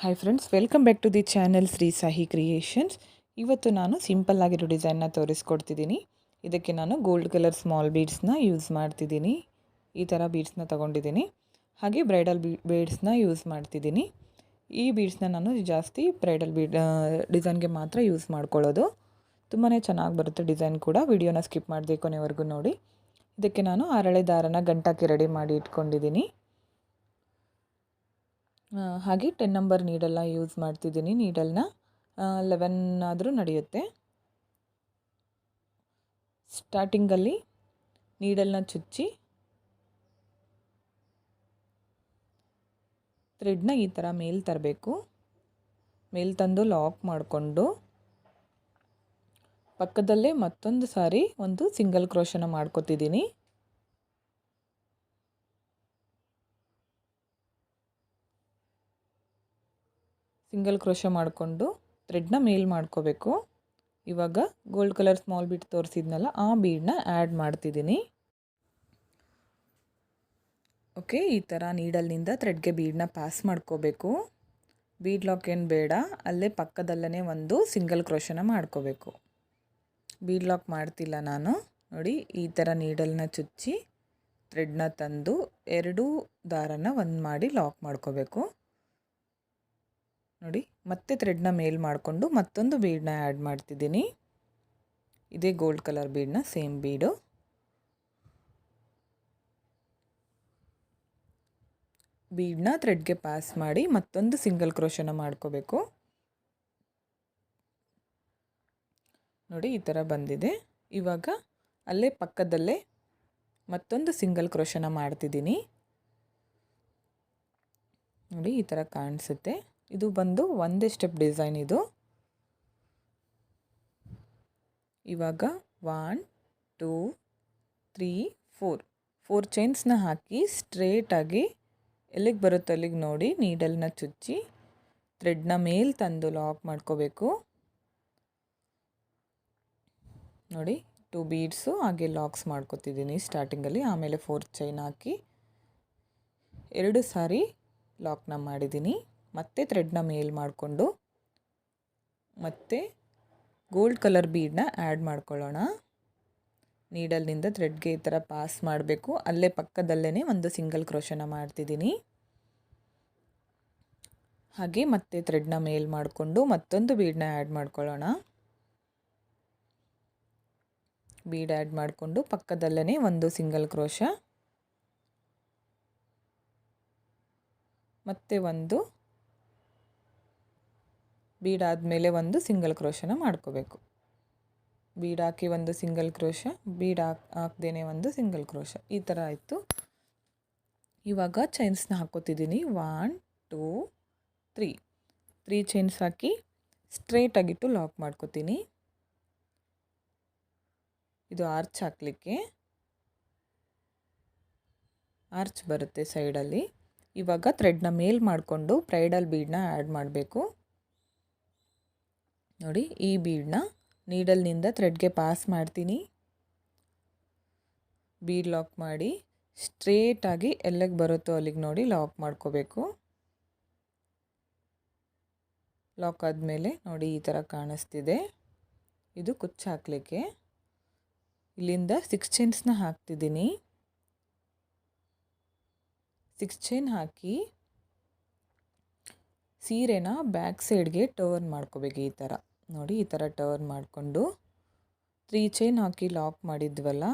Hi friends welcome back to the channel Shri Sahi creations ಇವತ್ತು ನಾನು simple ಆಗಿರೋ ಡಿಸೈನ್ನ ತೋರಿಸ್ಕೊಡ್ತಿದ್ದೀನಿ ಇದಕ್ಕೆ ನಾನು ಗೋಲ್ಡ್ ಕಲರ್ ಸ್ಮಾಲ್ ಬೀಡ್ಸ್ನ ಯೂಸ್ ಮಾಡ್ತಿದ್ದೀನಿ ಈ ಥರ ಬೀಡ್ಸ್ನ ತೊಗೊಂಡಿದ್ದೀನಿ ಹಾಗೆ ಬ್ರೈಡಲ್ ಬೀ ಬೀಡ್ಸ್ನ ಯೂಸ್ ಮಾಡ್ತಿದ್ದೀನಿ ಈ ಬೀಡ್ಸ್ನ ನಾನು ಜಾಸ್ತಿ ಬ್ರೈಡಲ್ ಬೀಡ್ ಡಿಸೈನ್ಗೆ ಮಾತ್ರ ಯೂಸ್ ಮಾಡ್ಕೊಳ್ಳೋದು. ತುಂಬಾ ಚೆನ್ನಾಗಿ ಬರುತ್ತೆ ಡಿಸೈನ್ ಕೂಡ. ವಿಡಿಯೋನ ಸ್ಕಿಪ್ ಮಾಡಿದೆ ಕೊನೆವರೆಗೂ ನೋಡಿ. ಇದಕ್ಕೆ ನಾನು ಅರಳೆ ದಾರನ ಗಂಟಾಕಿ ರೆಡಿ ಮಾಡಿ ಇಟ್ಕೊಂಡಿದ್ದೀನಿ ಹಾಗೆ ಟೆನ್ ನಂಬರ್ ನೀಡಲ್ಲ ಯೂಸ್ ಮಾಡ್ತಿದ್ದೀನಿ ನೀಡಲ್ನ. ಲೆವೆನ್ ಆದರೂ ನಡೆಯುತ್ತೆ. ಸ್ಟಾರ್ಟಿಂಗಲ್ಲಿ ನೀಡಲ್ನ ಚುಚ್ಚಿ. ಥ್ರೆಡ್ನ ಈ ಥರ ಮೇಲ್ ತರಬೇಕು. ಮೇಲ್ ತಂದು ಲಾಕ್ ಮಾಡಿಕೊಂಡು. ಪಕ್ಕದಲ್ಲೇ ಮತ್ತೊಂದು ಸಾರಿ ಒಂದು ಸಿಂಗಲ್ ಕ್ರೋಶನ ಮಾಡ್ಕೊತಿದ್ದೀನಿ. ಸಿಂಗಲ್ ಕ್ರೋಶ ಮಾಡಿಕೊಂಡು ಥ್ರೆಡ್ನ ಮೇಲ್ ಮಾಡ್ಕೋಬೇಕು. ಇವಾಗ ಗೋಲ್ಡ್ ಕಲರ್ ಸ್ಮಾಲ್ ಬೀಟ್ ತೋರಿಸಿದ್ನಲ್ಲ, ಆ ಬೀಡನ್ನ ಆ್ಯಡ್ ಮಾಡ್ತಿದ್ದೀನಿ. ಓಕೆ ಈ ಥರ ನೀಡಲ್ನಿಂದ ಥ್ರೆಡ್ಗೆ ಬೀಡನ್ನ ಪಾಸ್ ಮಾಡ್ಕೋಬೇಕು. ಬೀಡ್ ಲಾಕ್ ಏನು ಬೇಡ, ಅಲ್ಲೇ ಪಕ್ಕದಲ್ಲೇ ಒಂದು ಸಿಂಗಲ್ ಕ್ರೋಶನ ಮಾಡ್ಕೋಬೇಕು. ಬೀಡ್ ಲಾಕ್ ಮಾಡ್ತಿಲ್ಲ ನಾನು. ನೋಡಿ, ಈ ಥರ ನೀಡಲ್ನ ಚುಚ್ಚಿ ಥ್ರೆಡ್ನ ತಂದು ಎರಡೂ ದಾರನ ಒಂದು ಮಾಡಿ ಲಾಕ್ ಮಾಡ್ಕೋಬೇಕು. ನೋಡಿ, ಮತ್ತೆ ಥ್ರೆಡ್ನ ಮೇಲ್ ಮಾಡಿಕೊಂಡು ಮತ್ತೊಂದು ಬೀಡನ್ನ ಆ್ಯಡ್ ಮಾಡ್ತಿದ್ದೀನಿ. ಇದೇ ಗೋಲ್ಡ್ ಕಲರ್ ಬೀಡನ್ನ ಸೇಮ್ ಬೀಡು ಬೀಡನ್ನ ಥ್ರೆಡ್ಗೆ ಪಾಸ್ ಮಾಡಿ ಮತ್ತೊಂದು ಸಿಂಗಲ್ ಕ್ರೋಶನ ಮಾಡ್ಕೋಬೇಕು. ನೋಡಿ, ಈ ಥರ ಬಂದಿದೆ. ಇವಾಗ ಅಲ್ಲೇ ಪಕ್ಕದಲ್ಲೇ ಮತ್ತೊಂದು ಸಿಂಗಲ್ ಕ್ರೋಶನ ಮಾಡ್ತಿದ್ದೀನಿ. ನೋಡಿ, ಈ ಥರ ಕಾಣಿಸುತ್ತೆ. ಇದು ಬಂದು ಒಂದೇ ಸ್ಟೆಪ್ ಡಿಸೈನ್ ಇದು. ಇವಾಗ one, two, three, four. Four ಚೈನ್ಸ್ನ ಹಾಕಿ ಸ್ಟ್ರೇಟಾಗಿ ಎಲ್ಲಿಗೆ ಬರುತ್ತೆ ಅಲ್ಲಿಗೆ ನೋಡಿ ನೀಡಲ್ನ ಚುಚ್ಚಿ ಥ್ರೆಡ್ನ ಮೇಲೆ ತಂದು ಲಾಕ್ ಮಾಡ್ಕೋಬೇಕು. ನೋಡಿ ಟೂ ಬೀಡ್ಸು ಹಾಗೆ ಲಾಕ್ಸ್ ಮಾಡ್ಕೋತಿದ್ದೀನಿ ಸ್ಟಾರ್ಟಿಂಗಲ್ಲಿ ಆಮೇಲೆ ಫೋರ್ ಚೈನ್ ಹಾಕಿ ಎರಡು ಸಾರಿ ಲಾಕ್ನ ಮಾಡಿದ್ದೀನಿ. ಮತ್ತೆ ಥ್ರೆಡ್ನ ಮೇಲ್ ಮಾಡಿಕೊಂಡು ಮತ್ತೆ ಗೋಲ್ಡ್ ಕಲರ್ ಬೀಡನ್ನ ಆ್ಯಡ್ ಮಾಡ್ಕೊಳ್ಳೋಣ. ನೀಡಲ್ನಿಂದ ಥ್ರೆಡ್ಗೆ ಈ ಥರ ಪಾಸ್ ಮಾಡಬೇಕು. ಅಲ್ಲೇ ಪಕ್ಕದಲ್ಲೇ ಒಂದು ಸಿಂಗಲ್ ಕ್ರೋಶನ ಮಾಡ್ತಿದ್ದೀನಿ. ಹಾಗೆ ಮತ್ತೆ ಥ್ರೆಡ್ನ ಮೇಲ್ ಮಾಡಿಕೊಂಡು ಮತ್ತೊಂದು ಬೀಡನ್ನ ಆ್ಯಡ್ ಮಾಡ್ಕೊಳ್ಳೋಣ. ಬೀಡ್ ಆ್ಯಡ್ ಮಾಡಿಕೊಂಡು ಪಕ್ಕದಲ್ಲೇ ಒಂದು ಸಿಂಗಲ್ ಕ್ರೋಶ ಮತ್ತೆ ಒಂದು ಬೀಡ್ ಆದಮೇಲೆ ಒಂದು ಸಿಂಗಲ್ ಕ್ರೋಶನ ಮಾಡ್ಕೋಬೇಕು. ಬೀಡ್ ಹಾಕಿ ಒಂದು ಸಿಂಗಲ್ ಕ್ರೋಶ, ಬೀಡ್ ಹಾಕ್ ಹಾಕ್ದೇನೆ ಒಂದು ಸಿಂಗಲ್ ಕ್ರೋಶ. ಈ ಥರ ಆಯಿತು. ಇವಾಗ ಚೈನ್ಸ್ನ ಹಾಕೋತಿದ್ದೀನಿ one, two, three. Three chains ಹಾಕಿ ಸ್ಟ್ರೇಟಾಗಿಟ್ಟು ಲಾಕ್ ಮಾಡ್ಕೋತೀನಿ. ಇದು ಆರ್ಚ್ ಹಾಕಲಿಕ್ಕೆ. ಆರ್ಚ್ ಬರುತ್ತೆ ಸೈಡಲ್ಲಿ. ಇವಾಗ ಥ್ರೆಡ್ನ ಮೇಲ್ ಮಾಡಿಕೊಂಡು ಬ್ರೈಡಲ್ ಬೀಡನ್ನ ಆ್ಯಡ್ ಮಾಡಬೇಕು. ನೋಡಿ, ಈ ಬೀಡನ್ನ ನೀಡಲ್ನಿಂದ ಥ್ರೆಡ್ಗೆ ಪಾಸ್ ಮಾಡ್ತೀನಿ. ಬೀಡ್ ಲಾಕ್ ಮಾಡಿ ಸ್ಟ್ರೇಟಾಗಿ ಎಲ್ಲಿಗೆ ಬರುತ್ತೋ ಅಲ್ಲಿಗೆ ನೋಡಿ ಲಾಕ್ ಮಾಡ್ಕೋಬೇಕು. ಲಾಕ್ ಆದಮೇಲೆ ನೋಡಿ ಈ ಥರ ಕಾಣಿಸ್ತಿದೆ. ಇದು ಕುಚ್ಚು ಹಾಕಲಿಕ್ಕೆ. ಇಲ್ಲಿಂದ ಸಿಕ್ಸ್ ಚೈನ್ಸ್ನ ಹಾಕ್ತಿದ್ದೀನಿ. ಸಿಕ್ಸ್ ಚೈನ್ ಹಾಕಿ ಸೀರೆನ ಬ್ಯಾಕ್ ಸೈಡ್ಗೆ ಟರ್ನ್ ಮಾಡ್ಕೋಬೇಕು ಈ ಥರ. ನೋಡಿ, ಈ ಥರ ಟರ್ನ್ ಮಾಡಿಕೊಂಡು ತ್ರೀ ಚೈನ್ ಹಾಕಿ ಲಾಕ್ ಮಾಡಿದ್ವಲ್ಲ?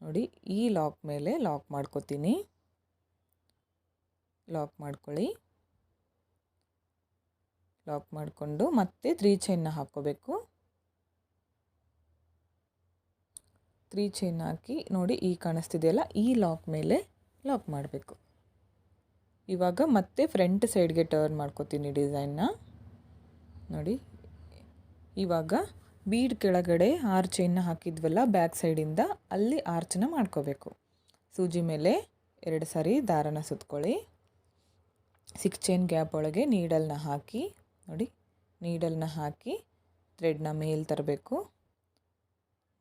ನೋಡಿ, ಈ ಲಾಕ್ ಮೇಲೆ ಲಾಕ್ ಮಾಡ್ಕೋತೀನಿ. ಲಾಕ್ ಮಾಡ್ಕೊಳ್ಳಿ. ಲಾಕ್ ಮಾಡಿಕೊಂಡು ಮತ್ತೆ ತ್ರೀ ಚೈನ್ನ ಹಾಕ್ಕೋಬೇಕು. ತ್ರೀ ಚೈನ್ ಹಾಕಿ ನೋಡಿ, ಈ ಕಾಣಿಸ್ತಿದೆಯಲ್ಲ, ಈ ಲಾಕ್ ಮೇಲೆ ಲಾಕ್ ಮಾಡಬೇಕು. ಇವಾಗ ಮತ್ತೆ ಫ್ರಂಟ್ ಸೈಡ್ಗೆ ಟರ್ನ್ ಮಾಡ್ಕೋತೀನಿ ಡಿಸೈನ್ನ ನೋಡಿ ಇವಾಗ ಬೀಡ್ ಕೆಳಗಡೆ ಆರ್ ಚೈನ್ನ ಹಾಕಿದ್ವಲ್ಲ, ಬ್ಯಾಕ್ ಸೈಡಿಂದ ಅಲ್ಲಿ ಆರ್ಚನ್ನ ಮಾಡ್ಕೋಬೇಕು. ಸೂಜಿ ಮೇಲೆ ಎರಡು ಸಾರಿ ದಾರನ ಸುತ್ಕೊಳ್ಳಿ. ಸಿಕ್ಸ್ ಚೈನ್ ಗ್ಯಾಪ್ ಒಳಗೆ ನೀಡಲ್ನ ಹಾಕಿ, ನೋಡಿ ನೀಡಲ್ನ ಹಾಕಿ ಥ್ರೆಡ್ನ ಮೇಲೆ ತರಬೇಕು.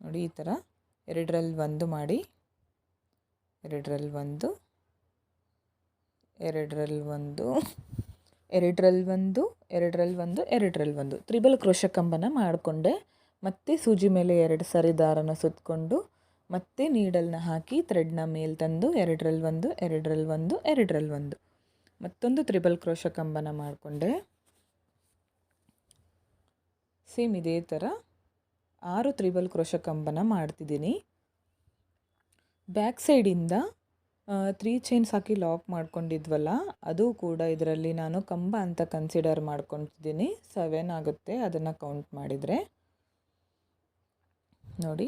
ನೋಡಿ, ಈ ಥರ ಎರಡರಲ್ಲಿ ಒಂದು ಮಾಡಿ, ಎರಡರಲ್ಲಿ ಒಂದು ಎರಡರಲ್ಲಿ ಒಂದು. ಎರಡರಲ್ಲಿ ಒಂದು ಎರಡರಲ್ಲಿ ಒಂದು ಎರಡರಲ್ಲಿ ಒಂದು. ತ್ರಿಬಲ್ ಕ್ರೋಶ ಕಂಬನ ಮಾಡಿಕೊಂಡೆ. ಮತ್ತೆ ಸೂಜಿ ಮೇಲೆ ಎರಡು ಸರಿ ದಾರನ ಸುತ್ತಕೊಂಡು ಮತ್ತೆ ನೀಡಲ್ನ ಹಾಕಿ ಥ್ರೆಡ್ನ ಮೇಲೆ ತಂದು ಎರಡರಲ್ಲಿ ಒಂದು ಎರಡರಲ್ಲಿ ಒಂದು ಎರಡರಲ್ಲಿ ಒಂದು. ಮತ್ತೊಂದು ತ್ರಿಬಲ್ ಕ್ರೋಶ ಕಂಬನ ಮಾಡಿಕೊಂಡೆ. ಸೇಮ್ ಇದೇ ಥರ ಆರು ತ್ರಿಬಲ್ ಕ್ರೋಶ ಕಂಬನ ಮಾಡ್ತಿದ್ದೀನಿ. ಬ್ಯಾಕ್ ಸೈಡಿಂದ ತ್ರೀ ಚೈನ್ಸ್ ಹಾಕಿ ಲಾಕ್ ಮಾಡ್ಕೊಂಡಿದ್ವಲ್ಲ, ಅದು ಕೂಡ ಇದರಲ್ಲಿ ನಾನು ಕಂಬ ಅಂತ ಕನ್ಸಿಡರ್ ಮಾಡ್ಕೊತಿದ್ದೀನಿ ಸೆವೆನ್ ಆಗುತ್ತೆ, ಅದನ್ನು ಕೌಂಟ್ ಮಾಡಿದರೆ. ನೋಡಿ,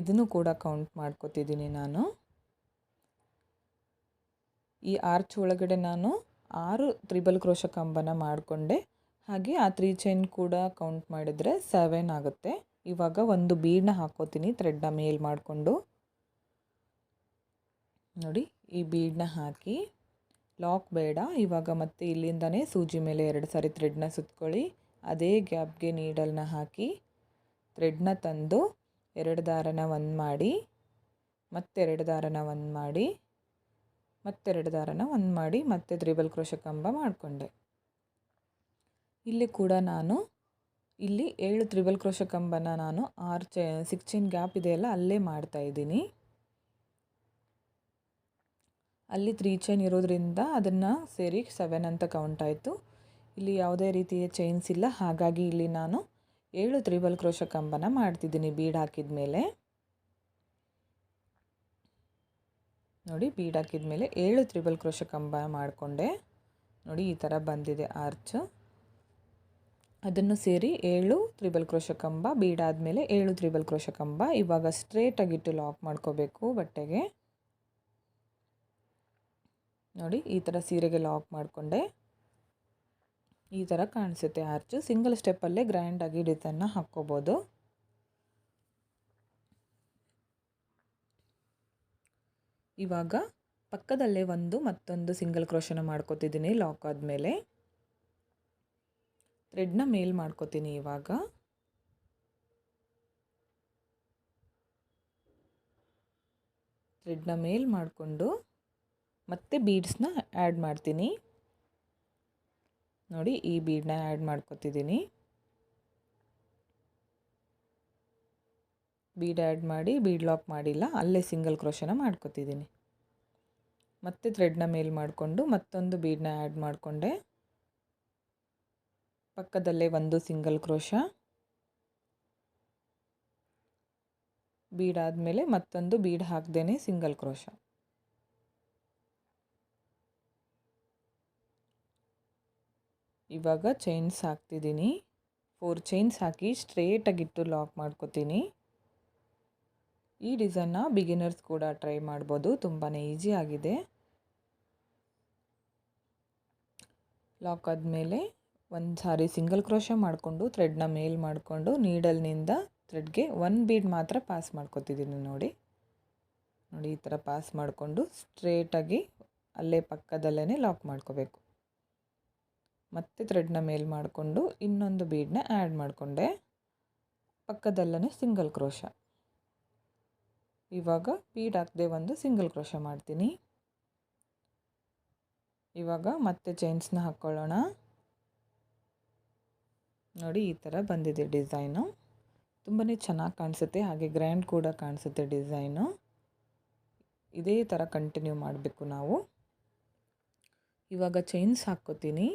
ಇದನ್ನು ಕೂಡ ಕೌಂಟ್ ಮಾಡ್ಕೊತಿದ್ದೀನಿ ನಾನು. ಈ ಆರ್ಚ್ ಒಳಗಡೆ ನಾನು ಆರು ತ್ರಿಬಲ್ ಕ್ರೋಶ ಕಂಬನ ಮಾಡಿಕೊಂಡೆ. ಹಾಗೆ ಆ ತ್ರೀ ಚೈನ್ ಕೂಡ ಕೌಂಟ್ ಮಾಡಿದರೆ ಸೆವೆನ್ ಆಗುತ್ತೆ. ಇವಾಗ ಒಂದು ಬೀಡನ್ನ ಹಾಕೋತೀನಿ ಥ್ರೆಡ್ನ ಮೇಲ್ ಮಾಡಿಕೊಂಡು. ನೋಡಿ, ಈ ಬೀಡನ್ನ ಹಾಕಿ ಲಾಕ್ ಬೇಡ. ಇವಾಗ ಮತ್ತೆ ಇಲ್ಲಿಂದನೇ ಸೂಜಿ ಮೇಲೆ ಎರಡು ಸಾರಿ ಥ್ರೆಡ್ನ ಸುತ್ಕೊಳ್ಳಿ. ಅದೇ ಗ್ಯಾಪ್ಗೆ ನೀಡಲ್ನ ಹಾಕಿ ಥ್ರೆಡ್ನ ತಂದು ಎರಡು ದಾರನ ಒಂದು ಮಾಡಿ ಮತ್ತೆರಡು ದಾರನ ಒಂದು ಮಾಡಿ ಮತ್ತೆರಡು ದಾರನ ಒಂದು ಮಾಡಿ, ಮತ್ತೆ ತ್ರಿಬಲ್ ಕ್ರೋಶ ಕಂಬ ಮಾಡಿಕೊಂಡೆ. ಇಲ್ಲಿ ಕೂಡ ನಾನು, ಇಲ್ಲಿ ಏಳು ತ್ರಿಬಲ್ ಕ್ರೋಶ ಕಂಬನ ನಾನು ಆರು ಚೆ ಸಿಕ್ಸ್ ಚೈನ್ ಗ್ಯಾಪ್ ಇದೆಯಲ್ಲ, ಅಲ್ಲೇ ಮಾಡ್ತಾ ಇದ್ದೀನಿ. ಅಲ್ಲಿ ತ್ರೀ ಚೈನ್ ಇರೋದ್ರಿಂದ ಅದನ್ನು ಸೇರಿ ಸೆವೆನ್ ಅಂತ ಕೌಂಟ್ ಆಯಿತು. ಇಲ್ಲಿ ಯಾವುದೇ ರೀತಿಯ ಚೈನ್ಸ್ ಇಲ್ಲ. ಹಾಗಾಗಿ ಇಲ್ಲಿ ನಾನು ಏಳು ತ್ರಿಬಲ್ ಕ್ರೋಶ ಕಂಬನ ಮಾಡ್ತಿದ್ದೀನಿ ಬೀಡ್ ಹಾಕಿದ ಮೇಲೆ ನೋಡಿ, ಬೀಡ್ ಹಾಕಿದ ಮೇಲೆ ಏಳು ತ್ರಿಬಲ್ ಕ್ರೋಶ ಕಂಬ ಮಾಡಿಕೊಂಡೆ. ನೋಡಿ, ಈ ಥರ ಬಂದಿದೆ ಆರ್ಚ್ ಅದನ್ನು ಸೇರಿ ಏಳು ತ್ರಿಬಲ್ ಕ್ರೋಶ ಕಂಬ ಬೀಡಾದಮೇಲೆ ಏಳು ತ್ರಿಬಲ್ ಕ್ರೋಶ ಕಂಬ. ಇವಾಗ ಸ್ಟ್ರೇಟಾಗಿಟ್ಟು ಲಾಕ್ ಮಾಡ್ಕೋಬೇಕು ಬಟ್ಟೆಗೆ. ನೋಡಿ, ಈ ಥರ ಸೀರೆಗೆ ಲಾಕ್ ಮಾಡಿಕೊಂಡೆ. ಈ ಥರ ಕಾಣಿಸುತ್ತೆ ಆರ್ಚು ಸಿಂಗಲ್ ಸ್ಟೆಪ್ಪಲ್ಲೇ ಗ್ರ್ಯಾಂಡಾಗಿ ಡಿಸೈನ್ನ ಹಾಕ್ಕೋಬೋದು. ಇವಾಗ ಪಕ್ಕದಲ್ಲೇ ಒಂದು ಮತ್ತೊಂದು ಸಿಂಗಲ್ ಕ್ರೋಶನ ಮಾಡ್ಕೋತಿದ್ದೀನಿ ಲಾಕ್ ಆದಮೇಲೆ. ಥ್ರೆಡ್ನ ಮೇಲ್ ಮಾಡ್ಕೋತೀನಿ ಇವಾಗ. ಥ್ರೆಡ್ನ ಮೇಲ್ ಮಾಡಿಕೊಂಡು ಮತ್ತೆ ಬೀಡ್ಸ್ನ ಆ್ಯಡ್ ಮಾಡ್ತೀನಿ. ನೋಡಿ ಈ ಬೀಡನ್ನ ಆ್ಯಡ್ ಮಾಡ್ಕೊತಿದ್ದೀನಿ. ಬೀಡ್ ಆ್ಯಡ್ ಮಾಡಿ ಬೀಡ್ ಲಾಕ್ ಮಾಡಿಲ್ಲ, ಅಲ್ಲೇ ಸಿಂಗಲ್ ಕ್ರೋಶನ ಮಾಡ್ಕೊತಿದ್ದೀನಿ. ಮತ್ತೆ ಥ್ರೆಡ್ನ ಮೇಲ್ ಮಾಡಿಕೊಂಡು ಮತ್ತೊಂದು ಬೀಡನ್ನ ಆ್ಯಡ್ ಮಾಡಿಕೊಂಡೆ. ಪಕ್ಕದಲ್ಲೇ ಒಂದು ಸಿಂಗಲ್ ಕ್ರೋಶ ಬೀಡ್ ಆದಮೇಲೆ ಮತ್ತೊಂದು ಬೀಡ್ ಹಾಕ್ದೇನೆ ಸಿಂಗಲ್ ಕ್ರೋಶ ಇವಾಗ ಚೈನ್ಸ್ ಹಾಕ್ತಿದ್ದೀನಿ. ಫೋರ್ ಚೈನ್ಸ್ ಹಾಕಿ ಸ್ಟ್ರೇಟಾಗಿಟ್ಟು ಲಾಕ್ ಮಾಡ್ಕೋತೀನಿ. ಈ ಡಿಸೈನ್ನ ಬಿಗಿನರ್ಸ್ ಕೂಡ ಟ್ರೈ ಮಾಡ್ಬೋದು. ತುಂಬಾ ಈಸಿ ಆಗಿದೆ. ಲಾಕ್ ಆದಮೇಲೆ ಒಂದು ಸಾರಿ ಸಿಂಗಲ್ ಕ್ರೋಶ ಮಾಡಿಕೊಂಡು ಥ್ರೆಡ್ನ ಮೇಲ್ ಮಾಡಿಕೊಂಡು ನೀಡಲ್ನಿಂದ ಥ್ರೆಡ್ಗೆ ಒನ್ ಬೀಡ್ ಮಾತ್ರ ಪಾಸ್ ಮಾಡ್ಕೊತಿದ್ದೀನಿ ನೋಡಿ. ನೋಡಿ ಈ ಥರ ಪಾಸ್ ಮಾಡಿಕೊಂಡು ಸ್ಟ್ರೇಟಾಗಿ ಅಲ್ಲೇ ಪಕ್ಕದಲ್ಲೇ ಲಾಕ್ ಮಾಡ್ಕೋಬೇಕು. ಮತ್ತೆ ಥ್ರೆಡ್ನ ಮೇಲ್ ಮಾಡಿಕೊಂಡು ಇನ್ನೊಂದು ಬೀಡನ್ನ ಆ್ಯಡ್ ಮಾಡಿಕೊಂಡೆ. ಪಕ್ಕದಲ್ಲೇ ಸಿಂಗಲ್ ಕ್ರೋಶ ಇವಾಗ ಬೀಡ್ ಹಾಕದೆ ಒಂದು ಸಿಂಗಲ್ ಕ್ರೋಶ ಮಾಡ್ತೀನಿ. ಇವಾಗ ಮತ್ತೆ ಚೈನ್ಸ್ನ ಹಾಕ್ಕೊಳ್ಳೋಣ ನೋಡಿ ಈ ಥರ ಬಂದಿದೆ ಡಿಸೈನು ತುಂಬಾ ಚೆನ್ನಾಗಿ ಕಾಣಿಸುತ್ತೆ, ಹಾಗೆ ಗ್ರ್ಯಾಂಡ್ ಕೂಡ ಕಾಣಿಸುತ್ತೆ ಡಿಸೈನು ಇದೇ ಥರ ಕಂಟಿನ್ಯೂ ಮಾಡಬೇಕು ನಾವು. ಇವಾಗ ಚೈನ್ಸ್ ಹಾಕ್ಕೋತೀನಿ.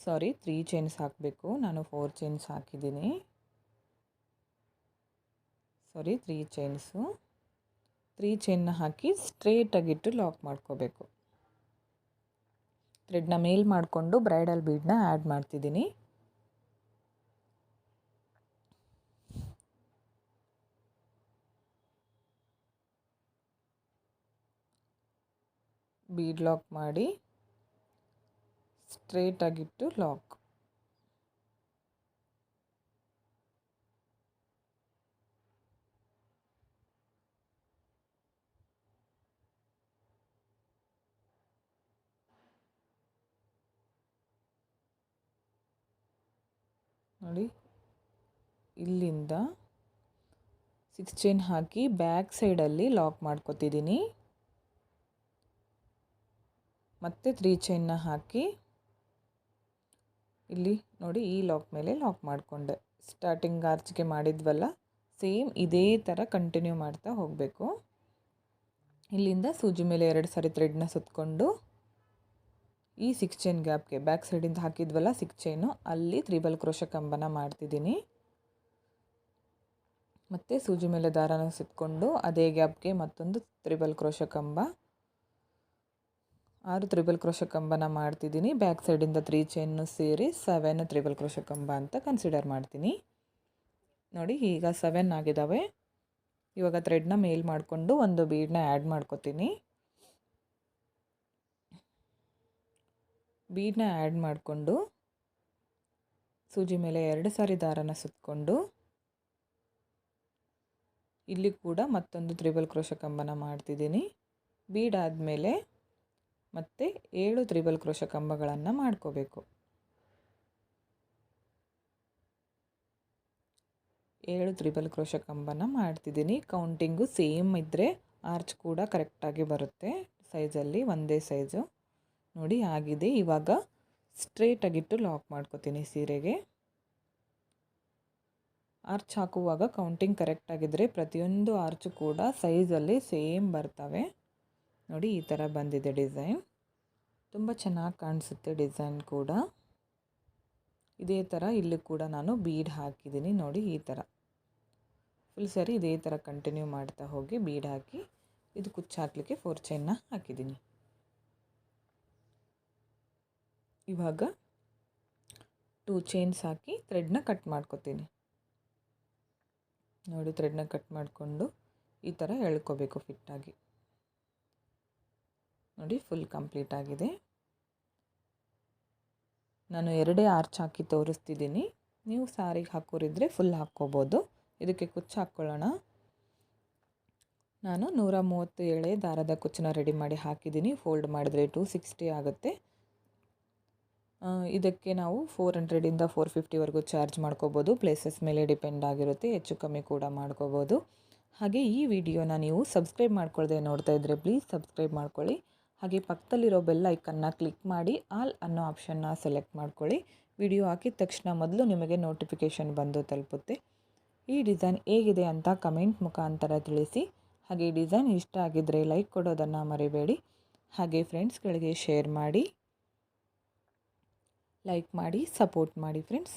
ಸಾರಿ ತ್ರೀ ಚೈನ್ಸ್ ಹಾಕಬೇಕು. ನಾನು ಫೋರ್ ಚೈನ್ಸ್ ಹಾಕಿದ್ದೀನಿ. ಸಾರಿ ತ್ರೀ ಚೈನ್ಸು ತ್ರೀ ಚೈನ್ನ ಹಾಕಿ ಸ್ಟ್ರೇಟಾಗಿಟ್ಟು ಲಾಕ್ ಮಾಡ್ಕೋಬೇಕು. ಥ್ರೆಡ್ನ ಮೇಲ್ ಮಾಡಿಕೊಂಡು ಬ್ರೈಡಲ್ ಬೀಡನ್ನ ಆ್ಯಡ್ ಮಾಡ್ತಿದ್ದೀನಿ. ಬೀಡ್ ಲಾಕ್ ಮಾಡಿ ಸ್ಟ್ರೇಟಾಗಿಟ್ಟು ಲಾಕ್. ನೋಡಿ, ಇಲ್ಲಿಂದ ಸಿಕ್ಸ್ ಚೈನ್ ಹಾಕಿ ಬ್ಯಾಕ್ ಸೈಡಲ್ಲಿ ಲಾಕ್ ಮಾಡ್ಕೋತಿದ್ದೀನಿ. ಮತ್ತೆ ತ್ರೀ ಚೈನ್ನ ಹಾಕಿ ಇಲ್ಲಿ ನೋಡಿ ಈ ಲಾಕ್ ಮೇಲೆ ಲಾಕ್ ಮಾಡಿಕೊಂಡೆ. ಸ್ಟಾರ್ಟಿಂಗ್ ಆರ್ಚ್ಗೆ ಮಾಡಿದ್ವಲ್ಲ ಸೇಮ್ ಇದೇ ಥರ ಕಂಟಿನ್ಯೂ ಮಾಡ್ತಾ ಹೋಗಬೇಕು. ಇಲ್ಲಿಂದ ಸೂಜಿ ಮೇಲೆ ಎರಡು ಸಾರಿ ಥ್ರೆಡ್ನ ಸುತ್ತಕೊಂಡು ಈ ಸಿಕ್ಸ್ ಚೈನ್ ಗ್ಯಾಪ್ಗೆ ಬ್ಯಾಕ್ ಸೈಡಿಂದ ಹಾಕಿದ್ವಲ್ಲ ಸಿಕ್ಸ್ ಚೈನು ಅಲ್ಲಿ ತ್ರಿಬಲ್ ಕ್ರೋಶ ಕಂಬನ ಮಾಡ್ತಿದ್ದೀನಿ. ಮತ್ತು ಸೂಜಿ ಮೇಲೆ ದಾರನ ಸುತ್ತಕೊಂಡು ಅದೇ ಗ್ಯಾಪ್ಗೆ ಮತ್ತೊಂದು ತ್ರಿಬಲ್ ಕ್ರೋಶ ಕಂಬ ಆರು ತ್ರಿಬಲ್ ಕ್ರೋಶ ಕಂಬನ ಮಾಡ್ತಿದ್ದೀನಿ. ಬ್ಯಾಕ್ ಸೈಡಿಂದ ತ್ರೀ ಚೈನ್ನು ಸೇರಿ ಸೆವೆನ್ ತ್ರಿಬಲ್ ಕ್ರೋಶ ಕಂಬ ಅಂತ ಕನ್ಸಿಡರ್ ಮಾಡ್ತೀನಿ. ನೋಡಿ, ಈಗ ಸೆವೆನ್ ಆಗಿದ್ದಾವೆ ಇವಾಗ ಥ್ರೆಡ್ನ ಮೇಲ್ ಮಾಡಿಕೊಂಡು ಒಂದು ಬೀಡನ್ನ ಆ್ಯಡ್ ಮಾಡ್ಕೊತೀನಿ. ಬೀಡನ್ನ ಆ್ಯಡ್ ಮಾಡಿಕೊಂಡು ಸೂಜಿ ಮೇಲೆ ಎರಡು ಸಾರಿ ದಾರನ ಸುತ್ತಕೊಂಡು ಇಲ್ಲಿ ಕೂಡ ಮತ್ತೊಂದು ತ್ರಿಬಲ್ ಕ್ರೋಶ ಕಂಬನ ಮಾಡ್ತಿದ್ದೀನಿ. ಬೀಡ್ ಆದಮೇಲೆ ಮತ್ತು ಏಳು ತ್ರಿಬಲ್ ಕ್ರೋಶ ಕಂಬಗಳನ್ನು ಮಾಡ್ಕೋಬೇಕು. ಏಳು ತ್ರಿಬಲ್ ಕ್ರೋಶ ಕಂಬನ ಮಾಡ್ತಿದ್ದೀನಿ. ಕೌಂಟಿಂಗು ಸೇಮ್ ಇದ್ದರೆ ಆರ್ಚ್ ಕೂಡ ಕರೆಕ್ಟಾಗಿ ಬರುತ್ತೆ. ಸೈಜಲ್ಲಿ ಒಂದೇ ಸೈಜು ನೋಡಿ ಆಗಿದೆ. ಇವಾಗ ಸ್ಟ್ರೇಟಾಗಿಟ್ಟು ಲಾಕ್ ಮಾಡ್ಕೋತೀನಿ ಸೀರೆಗೆ. ಆರ್ಚ್ ಹಾಕುವಾಗ ಕೌಂಟಿಂಗ್ ಕರೆಕ್ಟಾಗಿದ್ದರೆ ಪ್ರತಿಯೊಂದು ಆರ್ಚು ಕೂಡ ಸೈಜಲ್ಲಿ ಸೇಮ್ ಬರ್ತವೆ. ನೋಡಿ ಈ ಥರ ಬಂದಿದೆ ಡಿಸೈನ್. ತುಂಬ ಚೆನ್ನಾಗಿ ಕಾಣಿಸುತ್ತೆ ಡಿಸೈನ್ ಕೂಡ. ಇದೇ ಥರ ಇಲ್ಲಿ ಕೂಡ ನಾನು ಬೀಡ್ ಹಾಕಿದ್ದೀನಿ ನೋಡಿ ಈ ಥರ. ಫುಲ್ ಸರಿ ಇದೇ ಥರ ಕಂಟಿನ್ಯೂ ಮಾಡ್ತಾ ಹೋಗಿ ಬೀಡ್ ಹಾಕಿ ಇದು ಕುಚ್ಚು ಹಾಕಲಿಕ್ಕೆ ಫೋರ್ ಚೈನ್ನ ಹಾಕಿದ್ದೀನಿ. ಇವಾಗ ಟೂ ಚೈನ್ಸ್ ಹಾಕಿ ಥ್ರೆಡ್ನ ಕಟ್ ಮಾಡ್ಕೊತೀನಿ. ನೋಡಿ ಥ್ರೆಡ್ನ ಕಟ್ ಮಾಡಿಕೊಂಡು ಈ ಥರ ಎಳ್ಕೋಬೇಕು ಫಿಟ್ಟಾಗಿ ನೋಡಿ ಫುಲ್ ಕಂಪ್ಲೀಟ್ ಆಗಿದೆ. ನಾನು ಎರಡೇ ಆರ್ಚ್ ಹಾಕಿ ತೋರಿಸ್ತಿದ್ದೀನಿ. ನೀವು ಸಾರಿಗೆ ಹಾಕೋರಿದ್ರೆ ಫುಲ್ ಹಾಕ್ಕೋಬೋದು. ಇದಕ್ಕೆ ಕುಚ್ಚು ಹಾಕ್ಕೊಳ್ಳೋಣ. ನಾನು ನೂರ ಮೂವತ್ತು ಎಳೆ ದಾರದ ಕುಚ್ಚನ್ನ ರೆಡಿ ಮಾಡಿ ಹಾಕಿದ್ದೀನಿ. ಫೋಲ್ಡ್ ಮಾಡಿದರೆ ಟು ಸಿಕ್ಸ್ಟಿ ಆಗುತ್ತೆ. ಇದಕ್ಕೆ ನಾವು ಫೋರ್ ಹಂಡ್ರೆಡಿಂದ ಫೋರ್ ಫಿಫ್ಟಿವರೆಗೂ ಚಾರ್ಜ್ ಮಾಡ್ಕೋಬೋದು. ಪ್ಲೇಸಸ್ ಮೇಲೆ ಡಿಪೆಂಡ್ ಆಗಿರುತ್ತೆ. ಹೆಚ್ಚು ಕಮ್ಮಿ ಕೂಡ ಮಾಡ್ಕೋಬೋದು. ಹಾಗೆ ಈ ವಿಡಿಯೋನ ನೀವು ಸಬ್ಸ್ಕ್ರೈಬ್ ಮಾಡ್ಕೊಳ್ಳದೆ ನೋಡ್ತಾ ಇದ್ದರೆ ಪ್ಲೀಸ್ ಸಬ್ಸ್ಕ್ರೈಬ್ ಮಾಡ್ಕೊಳ್ಳಿ. ಹಾಗೆ ಪಕ್ಕದಲ್ಲಿರೋ ಬೆಲ್ ಐಕನ್ನ ಕ್ಲಿಕ್ ಮಾಡಿ ಆಲ್ ಅನ್ನೋ ಆಪ್ಷನ್ನ ಸೆಲೆಕ್ಟ್ ಮಾಡ್ಕೊಳ್ಳಿ. ವಿಡಿಯೋ ಹಾಕಿದ ತಕ್ಷಣ ಮೊದಲು ನಿಮಗೆ ನೋಟಿಫಿಕೇಷನ್ ಬಂದು ತಲುಪುತ್ತೆ. ಈ ಡಿಸೈನ್ ಹೇಗಿದೆ ಅಂತ ಕಮೆಂಟ್ ಮುಖಾಂತರ ತಿಳಿಸಿ. ಹಾಗೆ ಡಿಸೈನ್ ಇಷ್ಟ ಆಗಿದ್ದರೆ ಲೈಕ್ ಕೊಡೋದನ್ನು ಮರಿಬೇಡಿ. ಹಾಗೆ ಫ್ರೆಂಡ್ಸ್ಗಳಿಗೆ ಶೇರ್ ಮಾಡಿ. ಲೈಕ್ ಮಾಡಿ ಸಪೋರ್ಟ್ ಮಾಡಿ friends